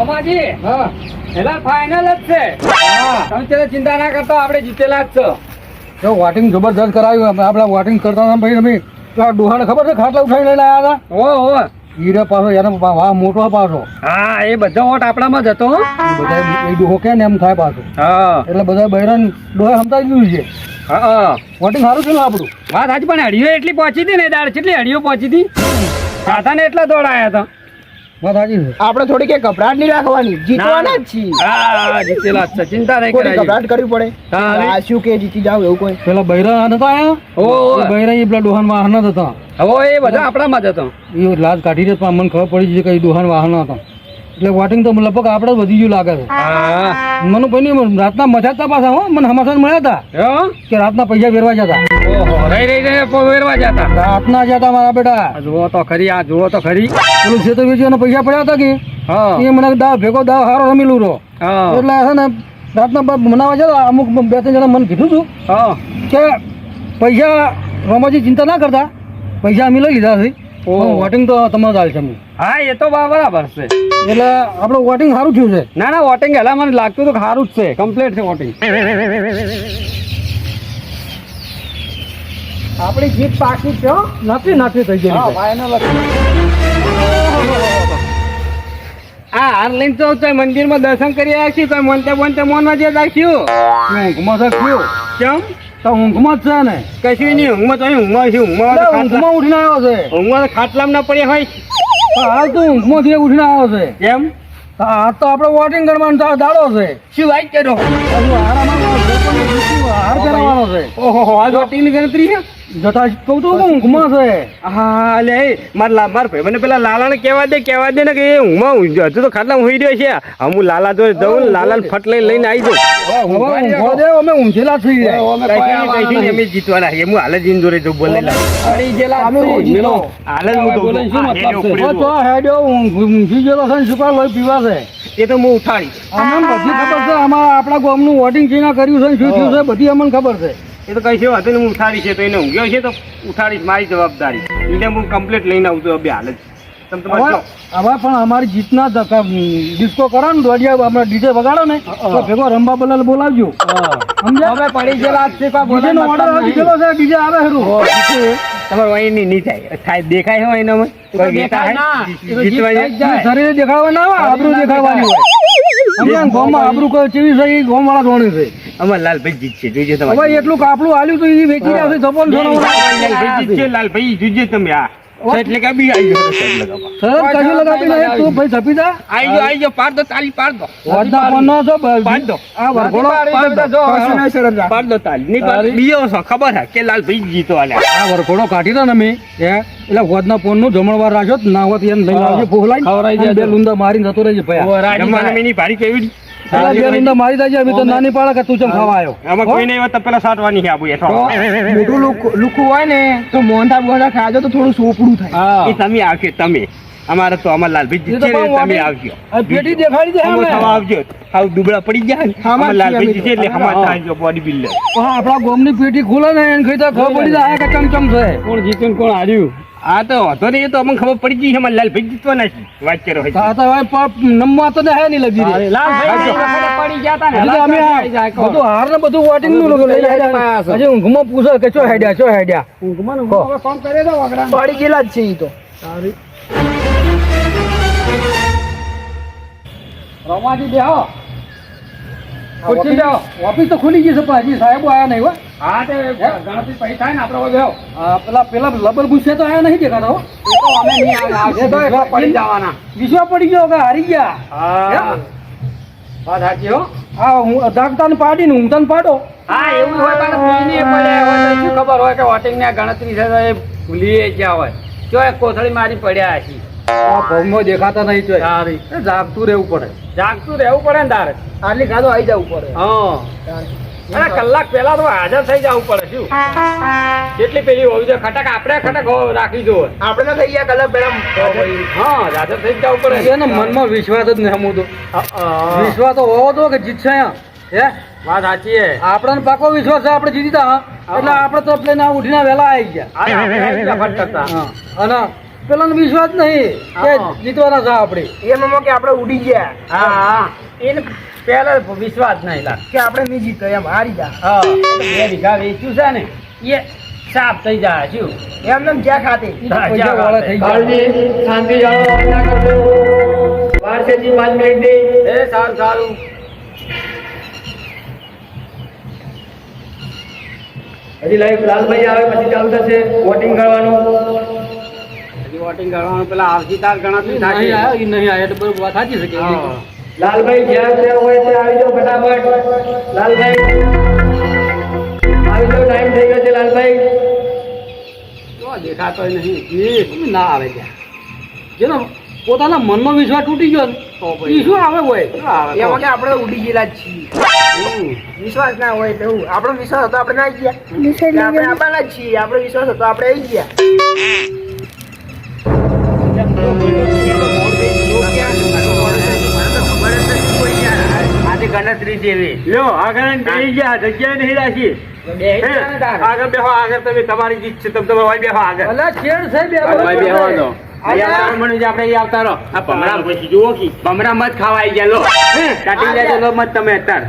રોમાજી હા. એલા ફાઇનલ જ છે. હા. તમે ત્યારે ચિંતા ના કરતા આપણે જીતેલા જ છો. જો વોટિંગ જબરદસ્ત કરાવ્યું આપણે વોટિંગ કરતા હતા ભાઈ તમે પેલા ડોહાને ખબર છે ખાટલા ઉઠાવી લઈને આવ્યા ઓ ઓ હતા હીરે પાછો એનો વાહ મોટો પાછો. હા એ બધો વોટ આપણામાં જ હતો હો. બધા એ ડોહો કે ને એમ થાય પાછું. હા. એટલે બધા બહેરાન ડોહા સમજાવી દીધું છે. હા વોટિંગ સારું છે ને આપણું? વાત આજ પણ હડીઓ એટલી પહોંચી હતી ને દાળ? કેટલી હડીઓ પહોંચી હતી? સાધાને એટલા દોડાયા હતા. સાચી આપણે થોડી કે કપડાટ નહીં રાખવાની જીતવાના જ છીએ. હા જીતેલા છે. ચિંતા નહીં કોઈ કપડાટ ગભરાટ કરવી પડે. હા, આ શું કે જીતી જાવ એવું કોઈ? પેલા બૈરા નતા આયા? ઓ બૈરા એ પેલા ડોહાન વાહન હતા હવે એ બધા આપણામાં જ હતા. એ લાજ કાઢી દે પણ મને ખબર પડી છે કે એ ડોહાન વાહન હતા. એટલે વોટિંગ તો લગભગ આપણે જ વધી ગયું લાગે છે. હા મને કોઈ નહીં રાતના મજા હતા પાછા હો. મને હમાસન મળ્યા હતા. કે રાતના પૈસા વેરવા જતા વેરવા રાતના જતા મારા બેટા. જુઓ તો ખરી આ જુઓ તો ખરી. પેલું ખેતર વેચીને પૈસા પડ્યા હતા કે? એ મને દાવ ભેગો દાવ સારો રમેલું રહો એટલે છે ને રાતના મનાવા જતા અમુક બે ત્રણ જણા મને કીધું હતું કે પૈસા રોમાજી ચિંતા ના કરતા. પૈસા અમે લઈ લીધા છે. વોટિંગ તો તમારે ચાલશે અમને હા એ તો બરાબર છે. એટલે આપણું વોટિંગ સારું થયું છે. ના ના વોટિંગ હેલા મને લાગતું તો સારું જ છે. કમ્પ્લીટ છે વોટિંગ આપણી જીત પાકી છે નથી નથી થઈ ગઈ. આ હાર તો તો મંદિરમાં દર્શન કરી આવ્યા છીએ. તો મનતે મનતે મોનમાં જે રાખ્યું. થયું કેમ? તો ઊંઘમાં જ છે ને? કશું નહીં ઊંઘમાં તો ઊંઘમાં છે ઊંઘમાં ઊંઘમાં ઉઠીને આવ્યો છે. ઊંઘમાં ખાટલામાં ના પડ્યા હોય. હાલ તો ઊંઘમાંથી ઉઠીને આવ્યો છે. કેમ? હા તો આપણે વોટિંગ કરવાનો દાડો છે. શું વાત લોકોને જીતવું, હાર કરાવવાનો છે ઓહો આ વોટિંગ ગણતરી છે? જતા કહું તો કે ઊંઘમાં છે. હા લે મારા લા મારા ભાઈ મને પેલા લાલાને કહેવા દે કહેવા દે ને કે એ હજુ તો ખાટલામાં હોઈ રહ્યો છે. હું લાલા જોડે જઉં લાલાને ફટ લઈને લઈને આવી જાઉં. દે અમે ઊંઘેલા જ છીએ કઈથી નહીં, કઈથી નહીં, અમે જીતવાના છીએ. હું હાલ જ જોડે જઉં બોલે. હાલ હું તો હેડ્યો ઊંઘી ગયેલો છે પીવા છે. એ તો હું ઉઠાડીશ. અમને બધી ખબર છે આપણા ગામનું વોટિંગ કેના કર્યું છે શું થયું છે બધી અમને ખબર છે. એ તો કઈ છે વાંધો હું ઉઠાડી છે તો એને ઊંઘ્યો છે તો ઉઠાડીશ મારી જવાબદારી. એટલે હું કમ્પ્લેટ લઈને આવતો બે હાલ જ. હવે પણ અમારી જીતના ડિસ્કો કરો ને દોડિયા આપણે ડીજે વગાડો ને તો ભેગો રંબા બલાલ બોલાવજો. હવે પડી ગયેલા છે, ડીજે નો ઓર્ડર આવી ગયેલો છે ડીજે આવે હરું. તમારે અહીં નહીં નહીં થાય. થાય દેખાય હોય એનામાં? કોઈ દેખાય દેખાય ના. જી- જીતવા જાય? શરીરે દેખાડવા ના આવે આબરું દેખાડવાની હોય? ગામમાં આબરૂ કોઈ છે એ ગામ વાળા ધોણી છે. અમાર લાલભાઈ જીતશે જોઈજો તમારે તમારે એટલું કાપડું આલ્યું તો એ વેચી રહ્યા છે જપોન લાલભાઈ જીતશે લાલભાઈ જોઈજો તમે આ. એટલે કે આવી જાઓ સાઈડ લગાવવા. સરસ કશું લગાવી નહીં તું ભાઈ છપી જા. આઈ જાઓ આઈ જાઓ પાડ દો તાલી પાડ દો. વધના પન્નો છો પાડ દો. આ વરઘોડો પાડ દો. કશું નહીં શરમ પાડ દો તાલી. નહીં પાડ બીજો છો ખબર હે કે લાલભાઈ જીતો આલ્યા. આ વરઘોડો કાઢી દો ને મેં હે? એટલે વધના પોનનું જમણવાર રાખ્યો નાવત ના હોત એને લઈને આવજે ફોહલાઈ અને બે લુંદા મારીને જતો રહેજે ભાઈ જમવાનું મેની ભારી કેવી પેલા બે લુંદા મારી દેજે અમે તો નાની પાડે કે તું ચમ ખાવા આવ્યો આમાં કોઈ નહીં હોય તો પેલા સાટવાની આબુ હેઠો મોટું લુકું હોય ને તો મોહનથાળ બોહનથાળ ખાજો તો થોડું સોપડું થાય. એ તમે આવજો તમે. અમારે તો અમાર લાલભાઈ તમે આવજો. પેટી દેખાડી દે અમો આવજો. હાવ દુબળા પડી હમાર અમાર લાલભાઈ છીએ એટલે અમે. હમાર બોડી બિલ્ડર હા, આપણા ગોમની પેટી ખુલે ને એને તો ખબર પડી જાય કે ચમચમ છે. કોણ જીત્યું કોણ હાર્યું? આ તો વાંધો નહીં એ તો અમને ખબર પડી ગઈ છે લાલ લાલભાઈ જીતવાના છે. વાત કરો તો તો હવે પાપ નમવા તો હે નહીં લગી રહી. પડી ગયા તા તો અમે બધું હાર ને બધું વોટિંગનું લઈ હેડ્યા. હજી ઊંઘમાં પૂછો કે છો હેડ્યા છો હેડ્યા. પડી ગયેલા જ છે ઈ તો. રમાજી બેહો. ખુરશી ઓફિસ તો ખુલી ગઈ છે પણ હજી સાહેબો આયા નહીં હો. હા તે ગણતરી પૈસા થાય ને આપણે ગયો પેલા પેલા લબર ગુસ્સે તો આયા નહીં દેખાતો હો. તો અમે નહીં પડી જવાના. વિશ્વા પડી ગયો કે હારી ગયા. હા. વાત સાચી હો. હા હું દાગતાને પાડીને તને પાડો. હા એવું હોય પણ ભૂલીને પડે શું ખબર હોય કે વોટિંગની ગણતરી છે એ ભૂલીએ ગયા હોય. જો કોથળી મારી પડ્યા આ ભવમાં દેખાતા નહીં તો સારી. જાગતું રહેવું પડે. જાગતું રહેવું પડે ને તારે. આટલી ખાધો આવી જવું પડે. હા. અરે કલાક પહેલા તો હાજર થઈ જવું પડે શું? કેટલી પેલી હોવી જોઈએ? ખટક આપણે ખટક રાખી જો આપણે તો થઈ ગયા કલાક પેલા હા હાજર થઈ જવું પડે. એને મનમાં વિશ્વાસ જ નહીં હમું તો. વિશ્વાસ તો હોવો તો કે જીતશે. હે? વાત સાચી હે. આપણને પાકો વિશ્વાસ છે આપણે જીતીતા હા? એટલે આપણે તો પ્લેન ઉઠીને વહેલા આવી ગયા. હા. હા. અને પેલાનો વિશ્વાસ નહીં કે જીતવાના છે આપણે. એમાં કે આપણે ઉડી ગયા. હા હા. એને પહેલા વિશ્વાસ નહીં લાગ. કે આપણે નહીં જીતો એમ હારી જા. હા બે વીઘા વેચ્યું છે ને એ સાફ થઈ જાય શું એમને એમ જ્યાં ખાતે. શાંતિ પાંચ મિનિટ એ સારું સારું. હજી લાઈવ લાલભાઈ આવે પછી ચાલુ થશે વોટિંગ કરવાનું. વોટિંગ કરવાનું પેલા આવતી તાર ગણતરી નહીં આવ્યો નહીં આવ્યો એટલે બરોબર વાત સાચી શકે લાલભાઈ જ્યાં જ્યાં હોય ત્યાં આવી જાઓ ફટાફટ. લાલભાઈ. આવી જાઓ ટાઈમ થઈ ગયો છે લાલભાઈ. દેખાતો નહીં. ના આવે ત્યાં? જેનો પોતાના મનનો વિશ્વાસ તૂટી ગયો. તો શું આવે હોય? એમાં કે આપણે ઉડી ગયેલા જ છીએ. વિશ્વાસ ના હોય તો એવું આપણો વિશ્વાસ હતો આપણે ના ગયા. આપણે આપણા જ છીએ. આપણો વિશ્વાસ હતો આપણે આવી ગયા. ગણતરી જેવી લ્યો આગળ બેસી ગયા જગ્યા નહીં રાખી. આગળ બેહો આગળ તમે તમારી જીત છે તમે બેહો આગળ. અલા છે બે હોય બરોબર બેહવાનો છે. અહીંયા આપણે આવતા રહો. આ ભમરા જુઓ કી. ભમરા મત ખાવાઈ ગયા લો. કાઢી લેજો લો મત તમે અત્યારે.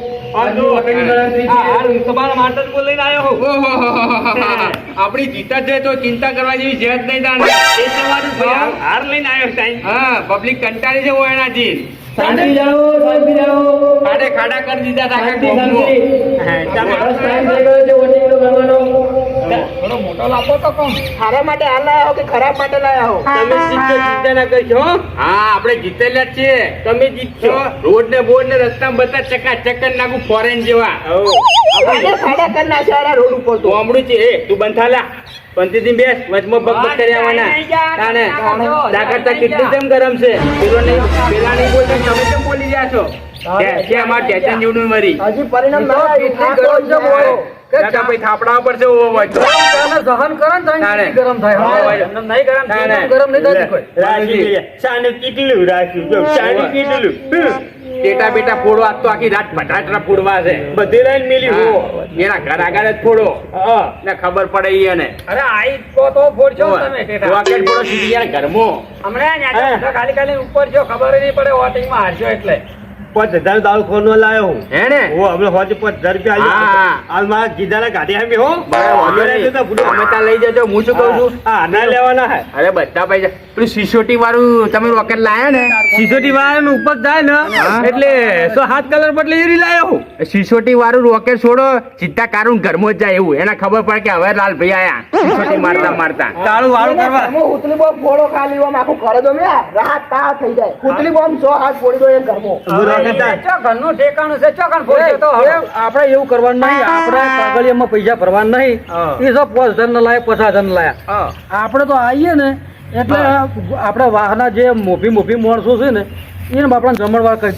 આવી બેસી છે ભમરાની જેમ. આ જો, આ હાર તમારા માટે જ બોલીને આવ્યો હું. આપણી જીત જ છે તો ચિંતા કરવા જેવી જેત જ નહીં તાણે. હાર લઈને આવ્યો સાઈન. હા પબ્લિક કંટાળી છે ઓયણાથી. ખાડે ખાડા કરી દીધા હતા. થોડો મોટો લાપો તો કોમ સારા માટે હાલ લાયા કે ખરાબ માટે લાયા હો તમે જીતશો, ચિંતા ના કરશો હા? આપણે જીતેલા છીએ. તમે જીતશો. રોડ ને બોર્ડ ને રસ્તા બધા ચકાચક જ નાખું ફોરેન જેવા. આપણે ખાડા કરી નાખ્યા રોડ ઉપર તો. છે. એ તું બંધાલા. બેસ વચમાં બક ભગ કરી આવવાના દાખલતા કેટલું કેમ ગરમ છે. પેલો નહીં પેલા નહીં બોલતો તમે કેમ બોલી રહ્યા છો. હજી પરિણામ છે સહન કરે ને ગરમ થાય. નહીં ગરમ થાય, ગરમ નહીં કેટલું રાખ્યું. કેટલું. ટેટા બેટા ફોડો આજ તો આખી રાત બટાટા ફોડવા છે. બધી લાઈન મિલી હો એના ઘર આગળ જ ફોડો. ને ખબર પડે ઈ એને. અરે આઈ તો તો ફોડશો તમે ટેટા. ફોડો સીધી ઘરમાં. હમણાં ખાલી ખાલી ઉપર જો ખબર નહીં પડે વોટિંગમાં હારજો એટલે. પાંચ હજાર દાળ ખોનો લાયો હું. હે ને? હું હમણાં હોજે પાંચ હજાર રૂપિયા હા. આલ્યો. હાલ મારા કીધાના ગાડી આમી હો. અમે લઈ જજો હું શું કહું છું? હા ના લેવાના હે. અરે બધા પૈસા પેલું સિસોટી વાળું તમે રોકેટ લાયા ને? સિસોટી વાળાનું ઉપર જાય ને એટલે સો હાથ કલર બદલે એરી લાયો સિસોટી વાળું રોકેટ છોડો સીધા કારું ઘરમાં જ જાય એવું. એને ખબર પડે કે હવે લાલભાઈ આયા. સિસોટી મારતા મારતા. તાળું વાળું કરવા. ઘરમાં બોમ્બ ફોડો ખાલી આમ આખું ઘર દો મેં રાહત તા થઈ જાય. હુતલી બોમ્બ સો હાથ ફોડી દો એક ઘરમાં. હું રોકેટ થાય. ચો ઘરનું ઠેકાણું છે તો આપણે એવું કરવાનું નહીં. આપણે કાગળિયામાં પૈસા ભરવાના નહીં. એ સબ પાંચ હજાર ના લાયા પચાસ હજાર ના લાયા આપણે તો આવીએ ને એટલે આપણે વાહના જે મોભી મોભી માણસો છે ને એને આપણે જમણવાર કરી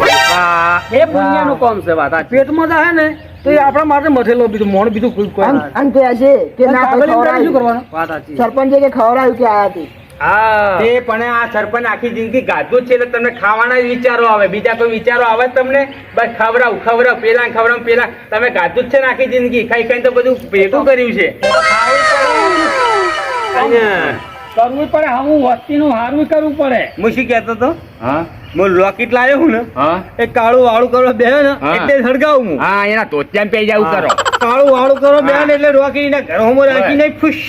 એ પુણ્યાનું કામ છે વાત પેટમાં જાય ને તો એ આપણા માટે મથેલો બીજું મોણ બીજું કોઈ કોઈ આમ કે છે કે ના શું ખવડાવ્યું. કરવાનું? સરપંચે કે ખવડાવ્યું કે આયા હતી હા. તે પણ આ સરપંચ આખી જિંદગી ગાધું છે એટલે તમને ખાવાના વિચારો આવે. બીજા કોઈ વિચારો આવે તમને? બસ ખવડાવ ખવડાવ પેલા ખવડાવ પેલા. તમે ગાધું જ છે ને આખી જિંદગી? ખાઈ ખાઈ તો બધું ભેગું કર્યું છે. અને કરવું પડે હું વસ્તીનું હારવું કરવું પડે. હું શું કહેતો તો હા? હું લોકેટ લાવ્યો હું ને હા? એ કાળું વાળું કરો બે ને એટલે સળગાવું હું. હા એના તોત્યામ પે જવું કરો. કાળું વાળું કરો બે ને એટલે રોકી ના રાખી ને ખુશ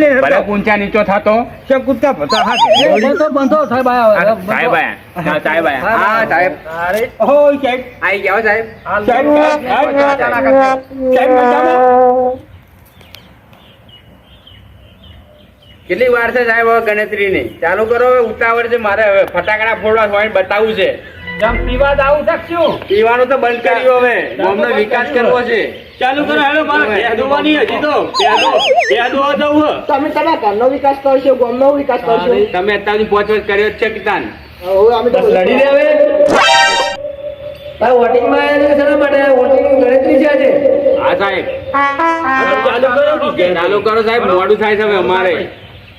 લે ભલે. ઊંચા નીચો થાતો. શું કૂદકા ભતા હા બંધો બંધો સાહેબ હા, આયા. સાહેબ આયા. હા, સાહેબ આયા. હા સાહેબ. અરે. ઓ સાહેબ. આઈ ગયો સાહેબ. સાહેબ, સાહેબ, સાહેબ, સાહેબ મજામાં? કેટલી વાર છે સાહેબ હવે ગણતરીની? ચાલુ કરો હવે ઉતાવળ છે મારે હવે. ફટાકડા ફોડવા હોય બતાવવું છે. જમ પીવા જાવું શકશું પીવાનું તો બંધ કર્યું હવે. ગામનો વિકાસ કરવો છે. ચાલુ કરો હેલો મારે ભેંસ દોવાની હજી તો. ભેંસ દો- ભેંસ દોવા જવું તમે તમારા ઘરનો વિકાસ કરશો ગામનો વિકાસ કરશો. તમે અત્યાર સુધી પાંચ વર્ષ કર્યો જ છે કિતાન હવે અમે તો લડી લે હવે. હા સાહેબ. ચાલુ કરો ડીજે. ચાલુ કરો સાહેબ મોડું થાય છે હવે અમારે.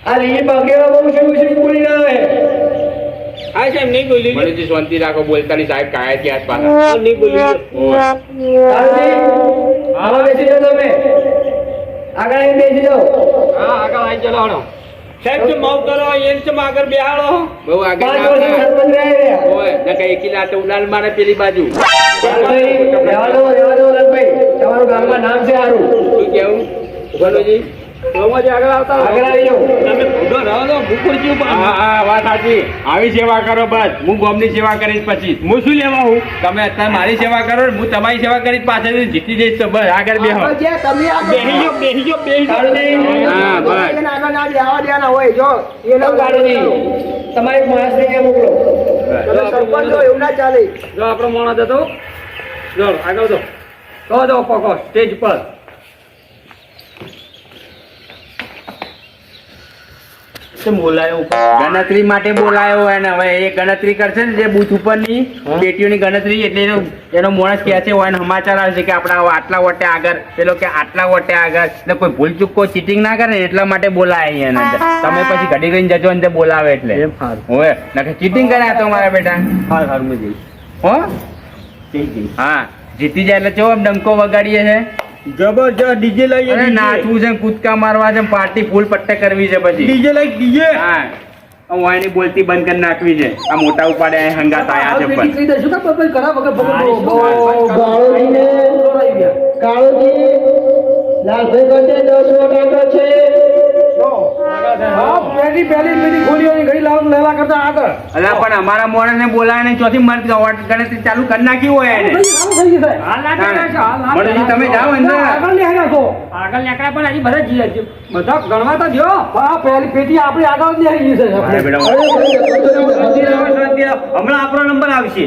આ રીંગી બગડેવા બહુ છે છે બોલી ના આવે. હા સાહેબ નહીં બોલ્યું મનુજી શાંતિ રાખો સાહેબ કાયા ત્યાં આસપાસ નહીં બોલ્યું આમાં બેસી જાઓ તમે. આગળ આવીને બેસી જાઓ. હા આગળ આવી ચાલો. સાહેબ આવું કરો એમ આગળ બેહાડો. બહુ આગળ ના એકી મારે પેલી બાજુ. રહેવા દો, રહેવા દો, તમારું ગામમાં નામ છે સારું શું કેવું? મનુજી રોમાજી આગળ આવતા રહો. આગળ આવી તો સેવા કરો બસ. હું ગોમની સેવા કરીશ પછી. હું શું લેવા હું તમે અત્યારે મારી સેવા કરો હું તમારી સેવા કરીશ પાછળ જીતી જઈશ તો બસ આગળ બેહો. આગળ જ્યાં તમે આગળ બેહી જાઓ, બેહી જાઓ, બેહી જાઓ. કાળજી, હા, બસ. એને આગળ ના તમારી મોકલો સરપંચ એવું ના ચાલે. જો આપણો માણસ હતો જો આગળ જો. કહો દો પકો સ્ટેજ પર. કેમ બોલાયો? ગણતરી માટે બોલાયો હોય ને હવે એ ગણતરી કરશે ને જે બૂથ ઉપરની બેટીઓની ગણતરી એટલે એનો એનો માણસ કહે છે હોય સમાચાર આવે છે કે આપણા આટલા વટે આગળ પેલો કે આટલા વટે આગળ. એટલે કોઈ ભૂલ ચૂક કોઈ ચીટિંગ ના કરે ને એટલા માટે બોલાય અંદર. તમે પછી ઘડી કરીને જજો ને બોલાવે એટલે. હોય નકે ચીટિંગ કર્યા તો મારા બેટા. હાલ હાલમાં હો? હા જીતી જાય એટલે ચો ડંકો વગાડીએ છે? જબરજસ્ત ડીજે લઈ અરે નાચવું છે કૂદકા મારવા છે પાર્ટી ફૂલ પટ્ટે કરવી છે પછી. ડીજે લઈ ડીજે હા. હું આની બોલતી બંધ કરી નાખવી છે. આ મોટા ઉપાડે અહીં હંગાત આયા છે પણ. કે વગર કાળોજી લાલભાઈ કરતે દસ વોટ આગળ છે? પહેલી પહેલી પેલી ગોળીઓની ઘડી લાવ લેવા કરતા આગળ અલા પણ અમારા મોણસ ને બોલાય ને ચોથી મત ગણતરી ચાલુ કરી નાખી હોય એને થઈ ગયું, સારું થઈ ગયું, સાહેબ. હાલ ના કરે છે, હાલ ના મનુજી, કરે. તમે જાઓ અંદર આગળ નહીં આવ્યા છો. આગળ નીકળ્યા પણ હજી બધા જીએ બધા ગણવા તો દ્યો. હા પહેલી પેટી આપણી આગળ જ આવી છે અરે બેટા, શાંતિ રાખો, શાંતિ રાખો. હમણાં આપણો નંબર આવશે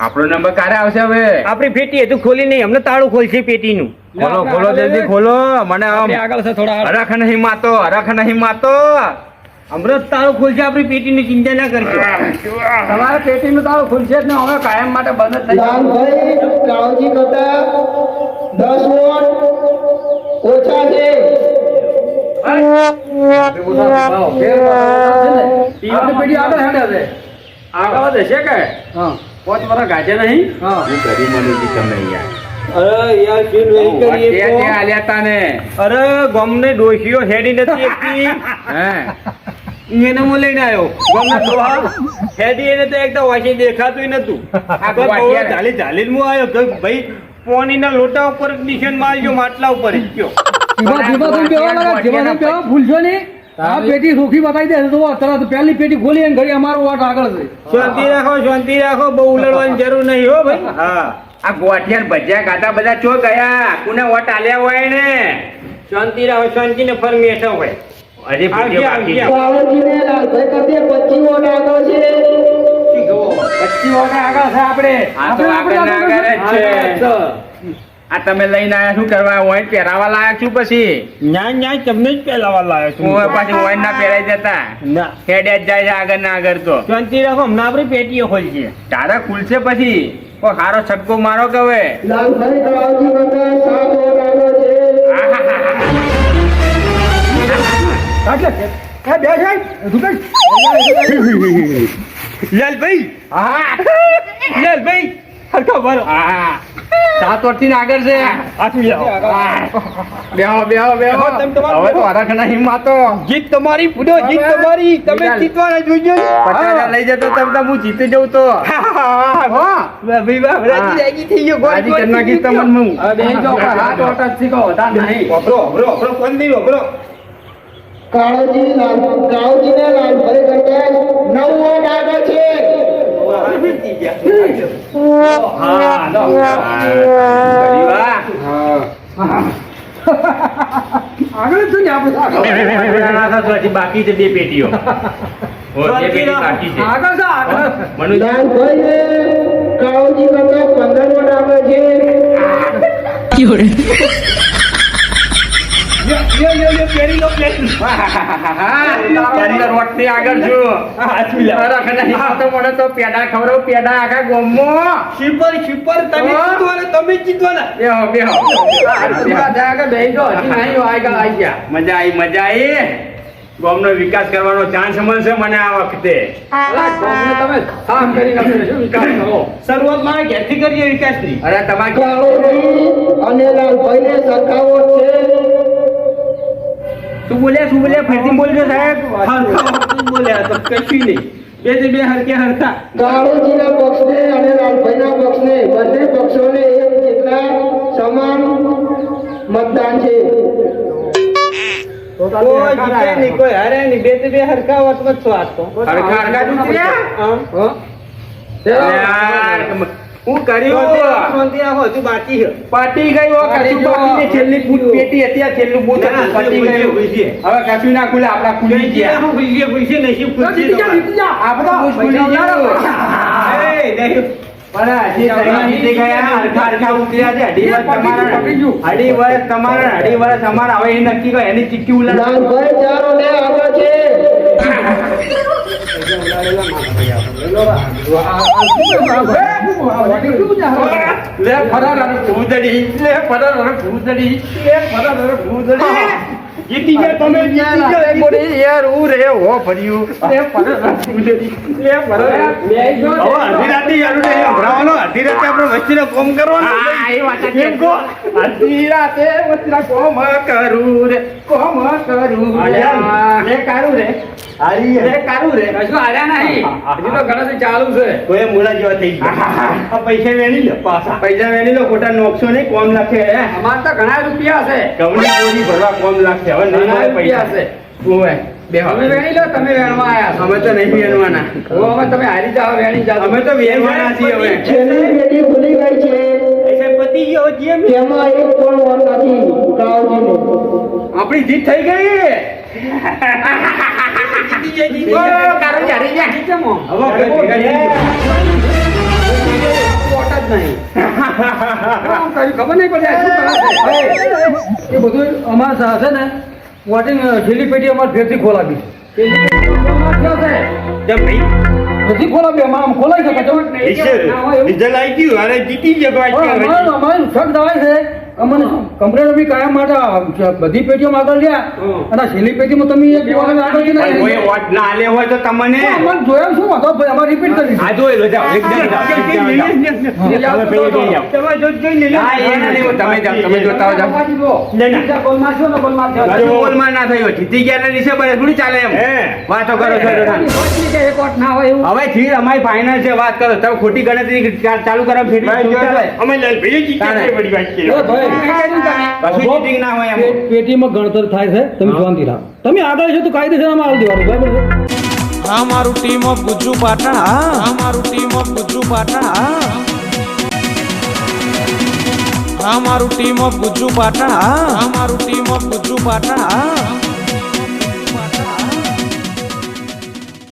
આપણો નંબર ક્યારે આવશે હવે આપણી પેટી હજુ ખોલી નહીં અમને તાળું ખોલશે પેટીનું ખોલો ખોલો જલ્દી ખોલો. મને આમ આગળ છે થોડા હરખ નહીં માતો હરખ નહીં માતો. અમૃત તાળું ખુલશે આપણી પેટીની ચિંતા ના કરજો તમારા પેટીનું તાળું ખુલશે જ ને હવે કાયમ માટે બંધ થઈ જશે. લાલભાઈ કાળોજી કરતા દસ વોટ ઓછા છે. પેટી આગળ હેડે છે. આગળ. હશે કે? પાંચ વર્ષ ગાજે નહીં? હા. કરી મનુજી તમે યાર અરે યાર તો? આલ્યા તા ને અરે ગમને ડોશીઓ હેડી નથી એકતી હે? એને હું લઈને આવ્યો ગમને ડોહા હેડી એને તો એકદમ વાંચી દેખાતું નતું આ બહુ ક્યારે? ઝાલી ઝાલી હું આવ્યો કે ભાઈ પોણીના લોટા ઉપર નિશાન મારજો માટલા ઉપર ગયો. લાગે, બેહવા, ભૂલશો નહીં. આ પેટી સુખી બતાવી દે તો તરત પહેલી પેટી ખોલી અને ઘડી અમારો વાટ આગળ છે. શાંતિ રાખો શાંતિ રાખો. બહુ ઉલડવાની જરૂર નહીં હો ભાઈ. હા. આ ગોઠિયાર ભજીયા ખાતા બધા ચો ગયા? કોને વોટ આલ્યા હોય ને? શાંતિ રાવ શાંતિ ને ફરમેશો હોય. અરે ભજીયા બાકી છે. કાળોજીને લાલભાઈ કરતે પછી વોટ આગળ છે. પછી વાગે આગળ છે આપણે. આ તો આપણે આગળ ના આગળ છે. આ તમે લઈને આયા શું કરવા? હોય પહેરાવા લાયક છું પછી? ન્યાય ના તમને જ પહેરાવા લાયક છું. હું પાછી હોય ના પહેરાઈ જતા. ના. હેડે જ જાય છે આગળ ના આગળ તો. શાંતિ રાખો હમણાં આપણી પેટીઓ ખોલશે. તારા ખુલશે પછી? કોઈ સારો છટકો મારો કે હવે? લાલભાઈ હા. લાલભાઈ હરખા ભરો હા. સાત વર્ષથી આગળ છે. બેહો. બેહો બેહો હવે તો બેહો. હરખ નહીં માતો જીત તમારી પૂરો જીત તમારી. તમે જીતવાના જોઈજો પચાસ લઈ જતો તમ તો હું જીતી જઉં તો. હો ભાઈ ના આગળ બાકી છે બે પેટીઓ ઓ, બે પેટી બાકી છે આગળ છે પેરી લો આગળ હાચું અરે તો મને તો પેડા પેડા આખા શિપર શિપર તમે જીતવાના તમે જીતવાના. બેહો બેહો મજા આવી મજા આવી ગામનો વિકાસ કરવાનો ચાન્સ મળશે મને આ વખતે. શરૂઆત મારા ઘેરથી કરીએ વિકાસની. અરે તમારે અને લાલભાઈને સરખાવો છે. શું બોલ્યા શું બોલ્યા? ફરીથી બોલજો સાહેબ. હરખા બોલ્યા તો કશું નહીં. બે જે બે હરકે હરખા. ગાળોજીના પક્ષને અને લાલભાઈના પક્ષને બંને પક્ષોને એક જેટલા સમાન મતદાન છે. કોઈ જીતે નહીં કોઈ હારે નહીં. બે બે હરખા તો હરખા? હા. હું કર્યું શાંતિ રાખો હજુ બાકી છે. ગઈ ગયું કશું બાકી ને છેલ્લી બૂથ પેટી હતી આ છેલ્લું બૂથ હતું. પતી ગયું હવે કશું ના ખુલે આપડા ખુલી ગયા. હું ભૂલી ગયા, ભૂલી નસીબ ખુલી ગયા. આપણો ખુલી ગયું એ, નહીં. વર્ષ તમારા અઢી વર્ષ તમારા અઢી વર્ષ અમારા. હવે એ નક્કી કરો એની ચીઠી ઉલાડ લાલભાઈ ચારો ને આગળ છે લે ફરાર અને ભૂતડી લે ફરાર અને ભૂતડી લે ફરાર અને ભૂતડી જીતી ગયા તમે જીતી ગયા બોડી યાર હું રે હો ભર્યું લે ફરાર અને ભૂતડી લે ફરાર હવે અડધી રાતે યાર ઉઠે, ભરાવાનો અડધી રાતે આપણે વચ્ચેનો કોમ કરવાનો હા, એ વાત કેમ કહો? અડધી રાતે વચરા કોમ કરું રે કોમ કરું લે કારું રે હારી લે કારું રે કશું હાર્યા નહીં. હજી તો ગણતરી ચાલુ છે. કોઈ મૂળા જેવા થઈ ગયા. પૈસા વેણી લો પાછા. પૈસા વેણી લો ખોટા નોકશો નહીં કોમ લાગે અમાર તો ઘણા રૂપિયા છે. ગમણી ચોરી ભરવા કોમ લાગશે. હવે નહીં ઘણા મળે રૂપિયા પૈસા. છે. ઓવે બેહો. તમે વેણી લો તમે વેણવા આયા અમે તો નહીં વેણવાના. ઓ તમે હારી જાઓ વેણી જાઓ. અમે તો વેણવાના છીએ હવે. છેલ્લી પેઢી ભૂલી ગઈ છે પૈસા પતી ગયો જેમ તેમાં એક પણ વોટ નથી. રાવજીનો આપણી જીત થઈ ગઈ. કારું જા, રહી જા. હવે ભેગા જઈએ. વોટ જ નહીં. આમ કર્યું, ખબર નહીં પડી આ શું કરે છે? એ બધું અમારા સાથે ને વોટિંગ છેલ્લી પેટી અમારે ફેરથી ખોલાવી નથી ખોલાવી અમારે ખોલાઈ શકે આવી ગયું અરે જીતી ગયો અમારે શક છે અમને કમ્પ્લેટ બી કાયમ માટે બધી પેટીઓમાં આગળ ગયા અને છેલ્લી પેટીમાં તમે એક વખત આગળ ગયા પણ કોઈ વોટ ના આલે હોય તો તમને અમારે જોયા શું હતો ભાઈ અમારે રિપીટ કરી આ જોઈ લો જાઓ એક જણ જાઓ, એક જણ જાઓ. તમે ભાઈ જઈ જાઓ. તમે જો જોઈ લે હા, એ નથી, તમે જાઓ, તમે જોતા જાઓ. લે ના. હજુ બોલમાં ના. થયો? જીતી ગયા ને નીચે બધે થોડી ચાલે એમ. વાતો કરો છો હવે જીત અમારી ફાઇનલ છે વાત કરો. તમે ખોટી ગણતરી ચાલુ કરો ફેરી. અમે વાત. ના હોય એમ. પેટીમાં ગણતર થાય છે તમે શાંતિ રાખો. તમે આગળ છો તો કાયદેસર આમાં આવી દેવાનું બરાબર છે? આ મારું ટીમ ઓફ ગુજ્જુ પાટણ. હા. આ મારું ટીમ ઓફ ગુજ્જુ પાટણ. હા. આ મારું ટીમ ઓફ ગુજ્જુ પાટણ. હા. આ મારું ટીમ ઓફ ગુજ્જુ પાટણ. હા.